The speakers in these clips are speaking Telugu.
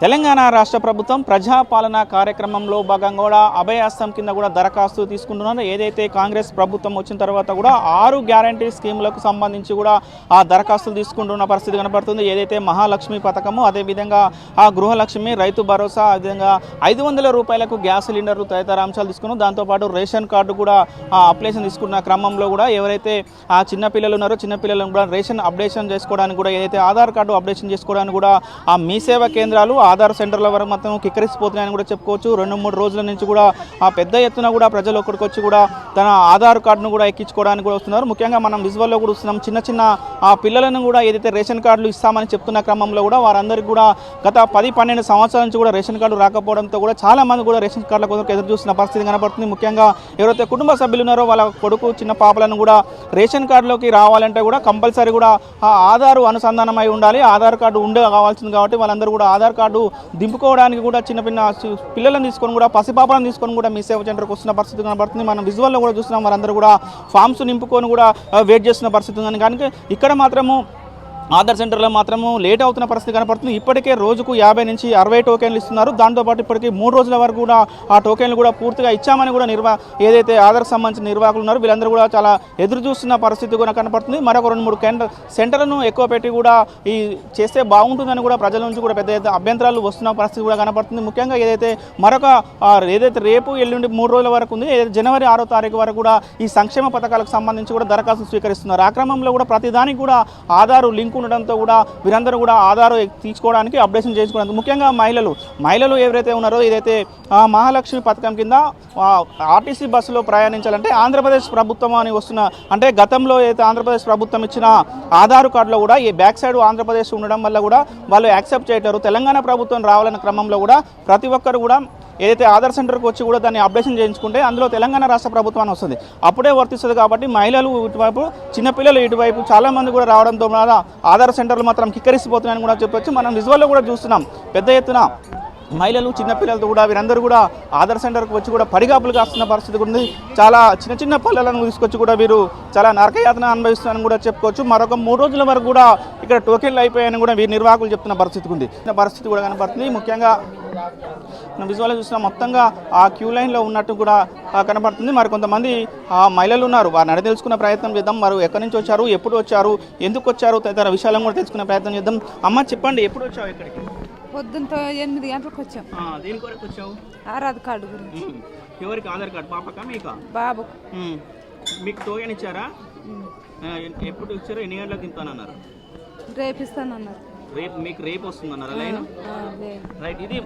తెలంగాణ రాష్ట్ర ప్రభుత్వం ప్రజాపాలన కార్యక్రమంలో భాగంగా కూడా అభయాస్తం కింద కూడా దరఖాస్తు తీసుకుంటున్నారు ఏదైతే కాంగ్రెస్ ప్రభుత్వం వచ్చిన తర్వాత కూడా ఆరు గ్యారంటీ స్కీములకు సంబంధించి కూడా ఆ దరఖాస్తులు తీసుకుంటున్న పరిస్థితి కనబడుతుంది ఏదైతే మహాలక్ష్మి పథకము అదేవిధంగా ఆ గృహలక్ష్మి రైతు భరోసా అదేవిధంగా ఐదు వందల రూపాయలకు గ్యాస్ సిలిండర్లు తదితర అంశాలు తీసుకున్నాం. దాంతోపాటు రేషన్ కార్డు కూడా ఆ అప్లికేషన్ తీసుకున్న క్రమంలో కూడా ఎవరైతే ఆ చిన్న పిల్లలు ఉన్నారో చిన్నపిల్లలను కూడా రేషన్ అప్డేషన్ చేసుకోవడానికి కూడా ఏదైతే ఆధార్ కార్డు అప్డేషన్ చేసుకోవడానికి కూడా ఆ మీ సేవా కేంద్రాలు ఆధార్ సెంటర్ల వరకు మొత్తం కిక్కరిసిపోతున్నాయని కూడా చెప్పుకోవచ్చు. రెండు మూడు రోజుల నుంచి కూడా ఆ పెద్ద ఎత్తున కూడా ప్రజలు ఒక్కడికి వచ్చి కూడా తన ఆధార్ కార్డును కూడా ఎక్కించుకోవడానికి కూడా వస్తున్నారు. ముఖ్యంగా మనం విజువల్లో కూడా వస్తున్నాం చిన్న చిన్న ఆ పిల్లలను కూడా ఏదైతే రేషన్ కార్డులు ఇస్తామని చెప్తున్న క్రమంలో కూడా వారందరికీ కూడా గత పది పన్నెండు సంవత్సరాల నుంచి కూడా రేషన్ కార్డు రాకపోవడంతో కూడా చాలా మంది కూడా రేషన్ కార్డుల కోసం ఎదురు చూస్తున్న పరిస్థితి కనబడుతుంది. ముఖ్యంగా ఎవరైతే కుటుంబ సభ్యులు ఉన్నారో వాళ్ళ కొడుకు చిన్న పాపలను కూడా రేషన్ కార్డులోకి రావాలంటే కూడా కంపల్సరీ కూడా ఆ ఆధార్ అనుసంధానమై ఉండాలి. ఆధార్ కార్డు ఉండే కావాల్సింది కాబట్టి వాళ్ళందరూ కూడా ఆధార్ కార్డు దింపుకోవడానికి కూడా చిన్న పిన్న పిల్లలను తీసుకొని కూడా పసిపాపలను తీసుకొని కూడా మీ సేవ సెంటర్కి వస్తున్న పరిస్థితి కనబడుతుంది. మనం విజువల్లో కూడా చూస్తున్నాం వారందరూ కూడా ఫామ్స్ నింపుకొని కూడా వెయిట్ చేస్తున్న పరిస్థితి ఉంది కానీ ఇక్కడ మాత్రము ఆధార్ సెంటర్లో మాత్రము లేట్ అవుతున్న పరిస్థితి కనపడుతుంది. ఇప్పటికే రోజుకు యాభై నుంచి అరవై టోకెన్లు ఇస్తున్నారు. దాంతోపాటు ఇప్పటికీ మూడు రోజుల వరకు కూడా ఆ టోకెన్లు కూడా పూర్తిగా ఇచ్చామని కూడా నిర్వా ఏదైతే ఆధార్కి సంబంధించిన నిర్వాహకులు ఉన్నారో వీళ్ళందరూ కూడా చాలా ఎదురు చూస్తున్న పరిస్థితి కూడా కనపడుతుంది. మరొక రెండు మూడు కేంద్ర సెంటర్లను ఎక్కువ పెట్టి కూడా ఈ చేస్తే బాగుంటుందని కూడా ప్రజల నుంచి కూడా పెద్ద అభ్యంతరాలు వస్తున్న పరిస్థితి కూడా కనపడుతుంది. ముఖ్యంగా ఏదైతే మరొక ఏదైతే రేపు ఎల్లుండి మూడు రోజుల వరకు ఉంది జనవరి ఆరో తారీఖు వరకు కూడా ఈ సంక్షేమ పథకాలకు సంబంధించి కూడా దరఖాస్తు స్వీకరిస్తున్నారు. ఆ క్రమంలో కూడా ప్రతిదానికి కూడా ఆధారు లింక్ ఉండడంతో కూడా వీరందరూ కూడా ఆధారం తీసుకోవడానికి అప్డేషన్ చేసుకోవడానికి ముఖ్యంగా మహిళలు. మహిళలు ఎవరైతే ఉన్నారో ఏదైతే మహాలక్ష్మి పథకం కింద ఆర్టీసీ బస్సులో ప్రయాణించాలంటే ఆంధ్రప్రదేశ్ ప్రభుత్వం అని వస్తున్న అంటే గతంలో ఏదైతే ఆంధ్రప్రదేశ్ ప్రభుత్వం ఇచ్చిన ఆధార్ కార్డులో కూడా ఈ బ్యాక్ సైడ్ ఆంధ్రప్రదేశ్ ఉండడం వల్ల కూడా వాళ్ళు యాక్సెప్ట్ చేయటారు తెలంగాణ ప్రభుత్వం రావాలన్న క్రమంలో కూడా ప్రతి ఒక్కరు కూడా ఏదైతే ఆధార్ సెంటర్కి వచ్చి కూడా దాన్ని అప్డేషన్ చేయించుకుంటే అందులో తెలంగాణ రాష్ట్ర ప్రభుత్వాన్ని వస్తుంది. అప్పుడే వర్తిస్తుంది కాబట్టి మహిళలు ఇటువైపు చిన్నపిల్లలు ఇటువైపు చాలామంది కూడా రావడంతో ఆధార్ సెంటర్లు మాత్రం కిక్కరిసిపోతున్నాయని కూడా చెప్పొచ్చు. మనం విజువల్లో కూడా చూస్తున్నాం. పెద్ద ఎత్తున మహిళలు చిన్నపిల్లలతో కూడా వీరందరూ కూడా ఆధార్ సెంటర్కి వచ్చి కూడా పరిగాపులు కాస్తున్న పరిస్థితి ఉంది. చాలా చిన్న చిన్న పల్లెలను తీసుకొచ్చి కూడా వీరు చాలా నరకయాతన అనుభవిస్తున్నారని కూడా చెప్పుకోవచ్చు. మరొక మూడు రోజుల వరకు కూడా ఇక్కడ టోకెన్లు అయిపోయాయని కూడా వీరి నిర్వాహకులు చెప్తున్న పరిస్థితి ఉంది. చిన్న పరిస్థితి కూడా కనబడుతుంది. ముఖ్యంగా మనం విజువల్ చూసిన మొత్తంగా ఆ క్యూ లైన్లో ఉన్నట్టు కూడా కనబడుతుంది. మరి కొంతమంది ఆ మహిళలు ఉన్నారు. వారిని అడిగి తెలుసుకునే ప్రయత్నం చేద్దాం. మరి ఎక్కడి నుంచి వచ్చారు? ఎప్పుడు వచ్చారు? ఎందుకు వచ్చారు? తదితర విషయాలను కూడా తెలుసుకునే ప్రయత్నం చేద్దాం. అమ్మ చెప్పండి ఎప్పుడు వచ్చావు ఇక్కడికి? పొద్దున్నతో ఎనిమిది గంటలకు వచ్చాం. దేని కొరకు వచ్చావు? ఆరాధ కార్డు గురించి. ఎవరికి? ఆధార్ కార్డు పాపకా మీకా? బాబు. మీకు టోకెన్ ఇచ్చారా ఎప్పుడు ఇచ్చారు ఎన్ని గంటలకు దింపుతానన్నారు? రేపిస్తానన్నారు. రేపు మీకు రేపు వస్తుందన్నారా లైన్? రైట్ ఇది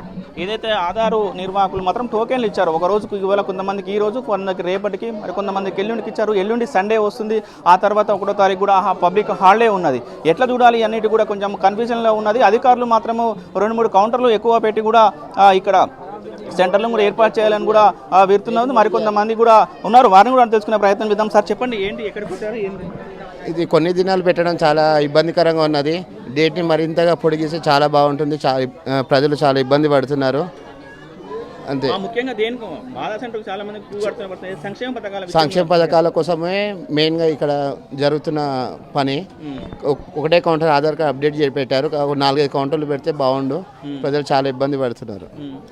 ఏదైతే ఆధారు నిర్వాహకులు మాత్రం టోకెన్లు ఇచ్చారు ఒక రోజుకు ఇవాళ కొంతమందికి ఈ రోజు కొందరికి రేపటికి మరి కొంతమందికి ఎల్లుండికి ఇచ్చారు. ఎల్లుండి సండే వస్తుంది. ఆ తర్వాత ఒకటో తారీఖు కూడా పబ్లిక్ హాలిడే ఉన్నది. ఎట్లా చూడాలి అన్నిటి కూడా కొంచెం కన్ఫ్యూజన్లో ఉన్నది. అధికారులు మాత్రము రెండు మూడు కౌంటర్లు ఎక్కువ పెట్టి కూడా ఇక్కడ సెంటర్లు కూడా ఏర్పాటు చేయాలని కూడా ఆ, వీరుతున్నది. మరికొంతమంది కూడా ఉన్నారు. వారిని కూడా తెలుసుకునే ప్రయత్నం చేద్దాం. సార్ చెప్పండి ఏంటి ఎక్కడికి వచ్చారు ఏంటి? ఇది కొన్ని దినాలు పెట్టడం చాలా ఇబ్బందికరంగా ఉన్నది. డేట్ని మరింతగా పొడిగిస్తే చాలా బాగుంటుంది. చా ప్రజలు చాలా ఇబ్బంది పడుతున్నారు. అంతే. ముఖ్యంగా దేనికి? బాధా చాలా మంది సంక్షేమ పథకాల విషయంలో- సంక్షేమ పథకాల కోసమే మెయిన్గా ఇక్కడ జరుగుతున్న పని. ఒకటే కౌంటర్ ఆధార్ కార్డ్ అప్డేట్ చేసి పెట్టారు. ఒక నాలుగైదు కౌంటర్లు పెడితే బాగుండు. ప్రజలు చాలా ఇబ్బంది పడుతున్నారు.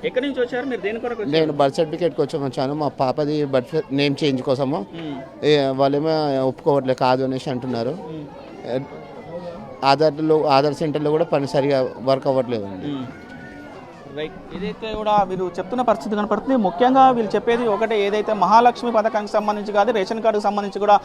ఎక్కడి నుంచి వచ్చారు? మీరు దేని కొరకు వచ్చారు? నేను బర్త్ సర్టిఫికేట్ కోసం వచ్చాను. మా పాపది బర్త్ నేమ్ చేంజ్ కోసము. వాళ్ళేమో ఒప్పుకోవట్లేదు కాదు అనేసి అంటున్నారు. ఆధార్లో ఆధార్ సెంటర్లో కూడా పని సరిగా వర్క్ అవ్వట్లేదు. రైట్ ఏదైతే కూడా వీరు చెప్తున్న పరిస్థితి కనపడుతుంది ముఖ్యంగా వీళ్ళు చెప్పేది ఒకటే ఏదైతే మహాలక్ష్మి పథకానికి సంబంధించి కాదు రేషన్ కార్డుకు సంబంధించి కూడా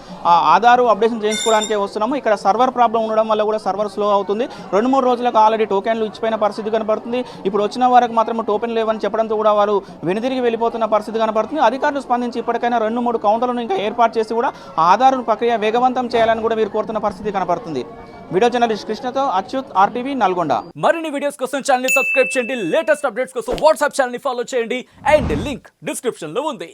ఆధారు అప్డేషన్ చేయించుకోవడానికే వస్తున్నాము. ఇక్కడ సర్వర్ ప్రాబ్లం ఉండడం వల్ల కూడా సర్వర్ స్లో అవుతుంది. రెండు మూడు రోజులకు ఆల్రెడీ టోకెన్లు ఇచ్చిపోయిన పరిస్థితి కనపడుతుంది. ఇప్పుడు వచ్చిన వారికి మాత్రం టోకెన్ లేవని చెప్పడంతో కూడా వారు వెనుదిరిగి వెళ్ళిపోతున్న పరిస్థితి కనపడుతుంది. అధికారులు స్పందించి ఇప్పటికైనా రెండు మూడు కౌంటర్లను ఇంకా ఏర్పాటు చేసి కూడా ఆధార్ ప్రక్రియ వేగవంతం చేయాలని కూడా వీరు కోరుతున్న పరిస్థితి కనపడుతుంది. వీడియో జర్నలిస్ట్ కృష్ణతో అచ్యుత్ ఆర్టీవీ నల్గొండ. మరిన్ని వీడియోస్ కోసం ఛానల్ సబ్స్క్రైబ్ చేయండి. లేటెస్ట్ అప్డేట్స్ కోసం వాట్సాప్ ఛానల్ ఫాలో చేయండి. అండ్ లింక్ డిస్క్రిప్షన్లో ఉంది.